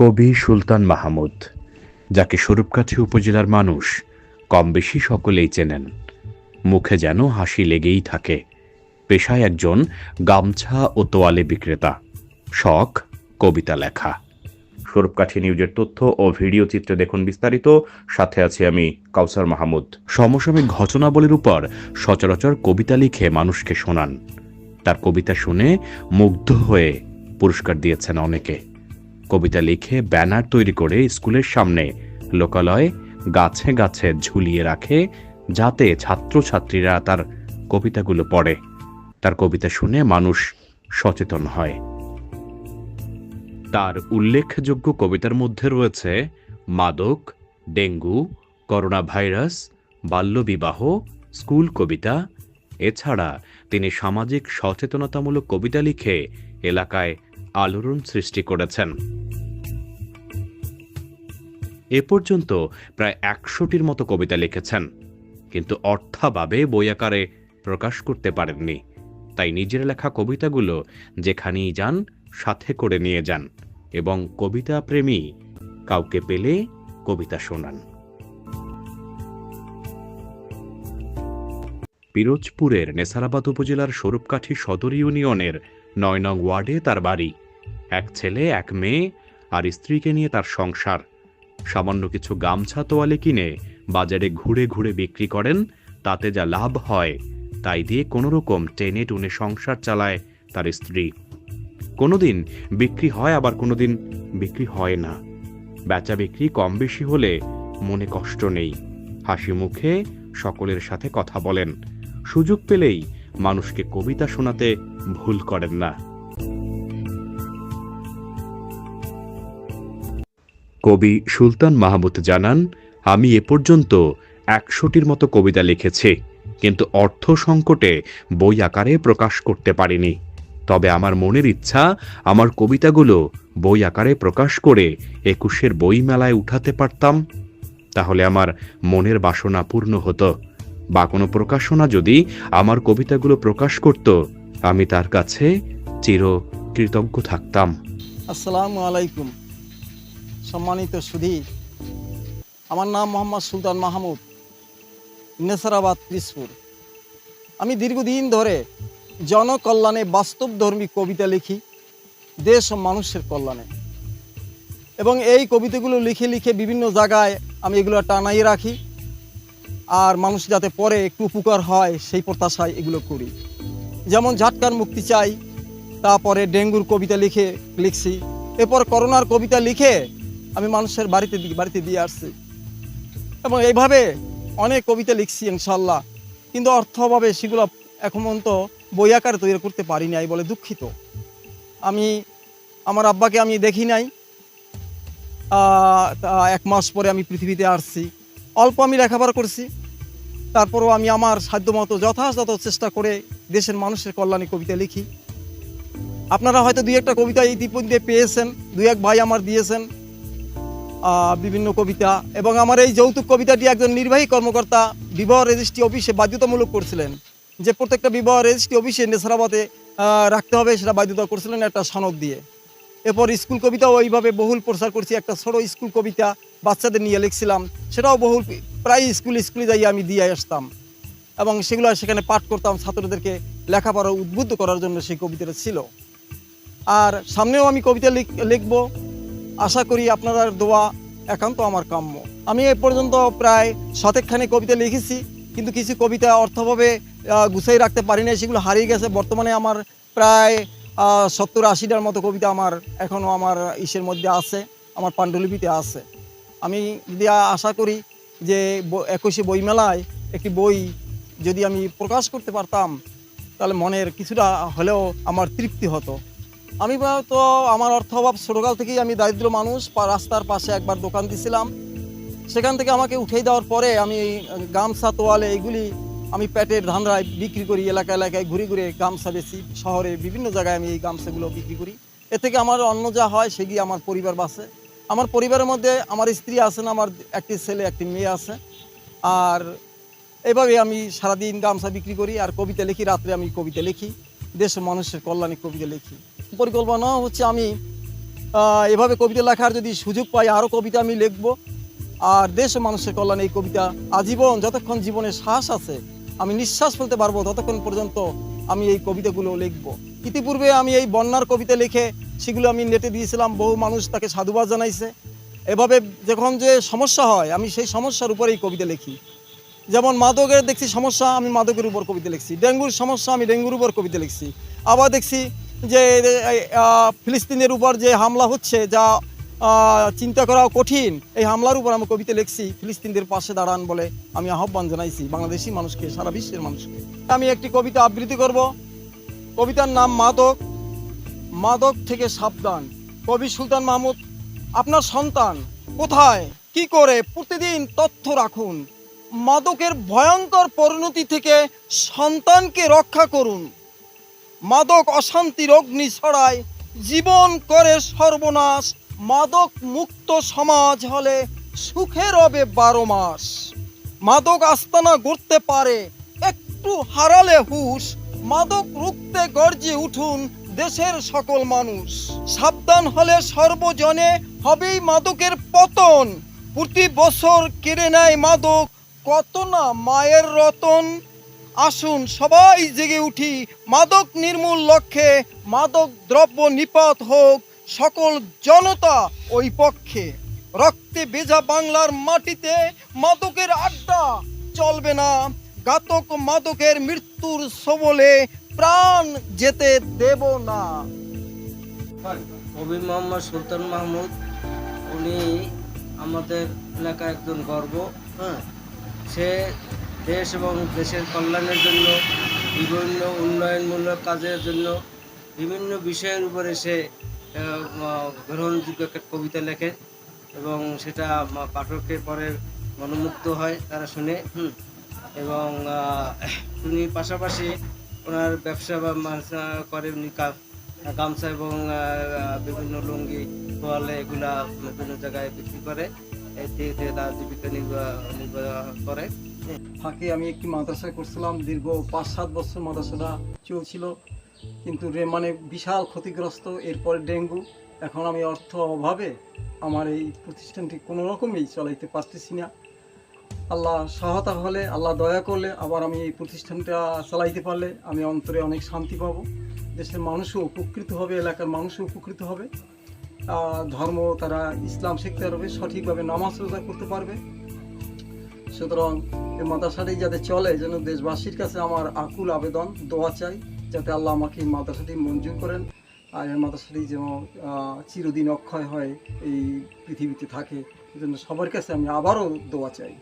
কবি সুলতান মাহমুদ, যাকে স্বরূপকাঠি উপজেলার মানুষ কম বেশি সকলেই চেনেন। মুখে যেন হাসি লেগেই থাকে। পেশায় একজন গামছা ও তোয়ালে বিক্রেতা। শখ, কবিতা লেখা। স্বরূপকাঠি নিউজের তথ্য ও ভিডিও চিত্রে দেখুন বিস্তারিত। সাথে আছি আমি কাউসার মাহমুদ। সমসাময়িক ঘটনাবলীর উপর সচরাচর কবিতা লিখে মানুষকে শোনান। তার কবিতা শুনে মুগ্ধ হয়ে পুরস্কার দিয়েছেন অনেকে। কবিতা লিখে ব্যানার তৈরি করে স্কুলের সামনে। লোকালয় গাছে গাছে ঝুলিয়ে রাখে, যাতে ছাত্রছাত্রীরা তার কবিতাগুলো পড়ে। তার কবিতা শুনে মানুষ সচেতন হয়। তার উল্লেখযোগ্য কবিতার মধ্যে রয়েছে, মাদক, ডেঙ্গু, করোনা ভাইরাস, বাল্যবিবাহ, স্কুল কবিতা। এছাড়া তিনি সামাজিক সচেতনতামূলক কবিতা লিখে এলাকায় আলোড়ন সৃষ্টি করেছেন। এ পর্যন্ত প্রায় একশোটির মতো কবিতা লিখেছেন, কিন্তু অর্থাভাবে বই আকারে প্রকাশ করতে পারেননি। তাই নিজের লেখা কবিতাগুলো যেখানেই যান, সাথে করে নিয়ে যান এবং কবিতা প্রেমী কাউকে পেলে কবিতা শোনান। পিরোজপুরের নেসারাবাদ উপজেলার স্বরূপকাঠি সদর ইউনিয়নের নয় নং ওয়ার্ডে তার বাড়ি। এক ছেলে, এক মেয়ে আর স্ত্রীকে নিয়ে তার সংসার। সামান্য কিছু গামছা তোয়ালে কিনে বাজারে ঘুরে ঘুরে বিক্রি করেন, তাতে যা লাভ হয় তাই দিয়ে কোনো রকম টেনে টুনে সংসার চালায় তার স্ত্রী। কোনোদিন বিক্রি হয়, আবার কোনোদিন বিক্রি হয় না। বেচা বিক্রি কম বেশি হলে মনে কষ্ট নেই। হাসি মুখে সকলের সাথে কথা বলেন। সুযোগ পেলেই মানুষকে কবিতা শোনাতে ভুল করেন না। কবি সুলতান মাহমুদ জানান, আমি এ পর্যন্ত একশোটির মতো কবিতা লিখেছি, কিন্তু অর্থ সংকটে বই আকারে প্রকাশ করতে পারিনি। তবে আমার মনের ইচ্ছা, আমার কবিতাগুলো বই আকারে প্রকাশ করে একুশের বই মেলায় উঠাতে পারতাম। তাহলে আমার মনের বাসনা পূর্ণ হতো। বা কোনো প্রকাশনা যদি আমার কবিতাগুলো প্রকাশ করত, আমি তার কাছে চির কৃতজ্ঞ থাকতাম। আসসালামু আলাইকুম। সম্মানিত সুধী আমার নাম মোহাম্মদ সুলতান মাহমুদ, নেসারাবাদ পিসপুর। আমি দীর্ঘদিন ধরে জনকল্যাণে বাস্তবধর্মী কবিতা লিখি, দেশ ও মানুষের কল্যাণে। এবং এই কবিতাগুলো লিখে লিখে বিভিন্ন জায়গায় আমি এগুলো টানাই রাখি, আর মানুষ যাতে পরে একটু উপকার হয় সেই প্রত্যাশায় এগুলো করি। যেমন ঝাটকার মুক্তি চাই, তারপরে ডেঙ্গুর কবিতা লিখে লিখছি, এরপর করোনার কবিতা লিখে আমি মানুষের বাড়িতে বাড়িতে দিয়ে আসছি। এবং এইভাবে অনেক কবিতা লিখছি ইনশাল্লাহ। কিন্তু অর্থ অভাবে সেগুলো এখন পর্যন্ত বই আকারে তৈরি করতে পারি নাই বলে দুঃখিত। আমি, আমার আব্বাকে আমি দেখি নাই। এক মাস পরে আমি পৃথিবীতে আসছি। অল্প আমি লেখাপড়া করছি। তারপরও আমি আমার সাধ্যমতো যথাযথ চেষ্টা করে দেশের মানুষের কল্যাণে কবিতা লিখি। আপনারা হয়তো দুই একটা কবিতা ইতিমধ্যে পেয়েছেন, দুই এক ভাই আমার দিয়েছেন। বিভিন্ন কবিতা এবং আমার এই যৌতুক কবিতাটি একজন নির্বাহী কর্মকর্তা বিবাহ রেজিস্ট্রি অফিসে বাধ্যতামূলক করছিলেন। যে প্রত্যেকটা বিবাহ রেজিস্ট্রি অফিসে নেসারাবাদে আহ, রাখতে হবে সেটা বাধ্যতা করছিলেন একটা সনদ দিয়ে। এরপর স্কুল কবিতাও ওইভাবে বহুল প্রচার করছি। একটা ছোট স্কুল কবিতা বাচ্চাদের নিয়ে লিখছিলাম। সেটাও বহুল প্রায় স্কুল স্কুলে যাই আমি দিয়ে আসতাম। এবং সেগুলো সেখানে পাঠ করতাম ছাত্রদেরকে লেখাপড়া উদ্বুদ্ধ করার জন্য সেই কবিতাটা ছিল। আর সামনেও আমি কবিতা লিখ লিখব। আশা করি আপনাদের দোয়া একান্ত আমার কাম্য। আমি এ পর্যন্ত প্রায় শতেকখানি কবিতা লিখেছি, কিন্তু কিছু কবিতা অর্থভাবে গুছাই রাখতে পারি না সেগুলো হারিয়ে গেছে। বর্তমানে আমার প্রায় সত্তর আশিটার মতো কবিতা আমার এখনও আমার ইসের মধ্যে আছে, আমার পাণ্ডুলিপিতে আছে। আমি যদি আশা করি যে একুশে বইমেলায় একটি বই যদি আমি প্রকাশ করতে পারতাম, তাহলে মনের কিছুটা হলেও আমার তৃপ্তি হতো। আমি তো আমার অর্থ অভাব ছোটোকাল থেকেই আমি দারিদ্র মানুষ রাস্তার পাশে একবার দোকান দিছিলাম। সেখান থেকে আমাকে উঠিয়ে দেওয়ার পরে আমি গামছা, তোয়ালে এইগুলি আমি পেটের ধান্দায় বিক্রি করি এলাকা এলাকায় ঘুরে ঘুরে গামছা বেশি শহরে বিভিন্ন জায়গায় আমি এই গামছাগুলো বিক্রি করি। এ থেকে আমার অন্য যা হয় সেগুলি আমার পরিবার বাসে আমার পরিবারের মধ্যে আমার স্ত্রী আছেন, আমার একটি ছেলে, একটি মেয়ে আছে। আর এভাবে আমি সারাদিন গামছা বিক্রি করি। আর কবিতা লিখি, রাত্রে আমি কবিতা লিখি। দেশ মানুষের কল্যাণে কবিতা লিখি। পরিকল্পনা হচ্ছে আমি এভাবে কবিতা লেখার যদি সুযোগ পাই আরও কবিতা আমি লিখব। আর দেশ মানুষের কল্যাণে এই কবিতা আজীবন যতক্ষণ জীবনে শ্বাস আছে, আমি নিঃশ্বাস ফেলতে পারব, ততক্ষণ পর্যন্ত আমি এই কবিতাগুলো লিখব। ইতিপূর্বে আমি এই বন্যার কবিতা লিখে সেগুলো আমি নেটে দিয়েছিলাম, বহু মানুষ তাকে সাধুবাদ জানাইছে। এভাবে যখন যে সমস্যা হয়, আমি সেই সমস্যার উপরেই কবিতা লিখি। যেমন মাদকের দেখছি সমস্যা, আমি মাদকের উপর কবিতা লিখছি। ডেঙ্গুর সমস্যা, আমি ডেঙ্গুর উপর কবিতা লিখছি। আবার দেখছি যে ফিলিস্তিনের উপর যে হামলা হচ্ছে, যা চিন্তা করা কঠিন, এই হামলার উপর আমি কবিতা লিখছি, ফিলিস্তিনদের পাশে দাঁড়ান বলে আমি আহ্বান জানাইছি বাংলাদেশি মানুষকে, সারা বিশ্বের মানুষকে। আমি একটি কবিতা আবৃত্তি করব। কবিতার নাম মাদক। মাদক থেকে সাবধান। কবি সুলতান মাহমুদ, আপনার সন্তান কোথায়? কি করে? প্রতিদিন তথ্য রাখুন। মাদকের ভয়ঙ্কর পরিণতি থেকে সন্তানকে রক্ষা করুন। মাদক অশান্তির অগ্নি ছড়ায়, জীবন করে সর্বনাশ, মাদক মুক্ত সমাজ হলে সুখের হবে বারো মাস। মাদক আস্তানা গড়তে পারে, একটু হারালে হুশ, মাদক রুখতে গর্জে উঠুন দেশের সকল মানুষ। সাবধান হলে সর্বজনে হবেই মাদকের পতন, প্রতি বছর কেড়ে নেয় মাদক, কত না মায়ের রতন। আসুন সবাই জেগে উঠি। মাদক নির্মূল লক্ষ্যে মাদক দ্রব্য নিপাত হোক সকল জনতা ওই পক্ষে। রক্তে ভেজা বাংলার মাটিতে মাদকের আড্ডা চলবে না। ঘাতক মাদকের মৃত্যুর সবলে প্রাণ যেতে দেব না। কবি মোহাম্মদ সুলতান মাহমুদ উনি আমাদের এলাকার একজন গর্ব। হ্যাঁ। সে দেশ এবং দেশের কল্যাণের জন্য, বিভিন্ন উন্নয়নমূলক কাজের জন্য বিভিন্ন বিষয়ের উপরে সে গ্রহণযোগ্য একটা কবিতা লেখে এবং সেটা পাঠকের পরে মনোমুগ্ধ হয় তারা শুনে, হুম। এবং উনি পাশাপাশি ওনার ব্যবসা বা করে উনি গামছা এবং বিভিন্ন লুঙ্গি, তোয়ালে এগুলা বিভিন্ন জায়গায় বিক্রি করে। জীবিকা নির্বাহ করে। ফাঁকে আমি একটি মাদ্রাসায় করছিলাম দীর্ঘ পাঁচ সাত বছর মাদ্রাসাটা চলছিল। কিন্তু মানে বিশাল ক্ষতিগ্রস্ত, এরপরে ডেঙ্গু। এখন আমি অর্থ অভাবে আমার এই প্রতিষ্ঠানটি কোনো রকমেই চালাইতে পারতেছি না। আল্লাহ সহায়তা হলে, আল্লাহ দয়া করলে আবার আমি এই প্রতিষ্ঠানটা চালাইতে পারলে আমি অন্তরে অনেক শান্তি পাবো। দেশের মানুষও উপকৃত হবে, এলাকার মানুষও উপকৃত হবে। ধর্ম, তারা ইসলাম শিখতে পারবে, সঠিকভাবে নামাজ রোজা করতে পারবে। সুতরাং এই মাদ্রাসাটি যাতে চলে যেন দেশবাসীর কাছে আমার আকুল আবেদন, দোয়া চাই, যাতে আল্লাহ আমাকে এই মাদ্রাসাটি মঞ্জুর করেন। আর এই মাদ্রাসাটি যেন চিরদিন অক্ষয় হয় এই পৃথিবীতে থাকে। এজন্য জন্য সবার কাছে আমি আবারও দোয়া চাই।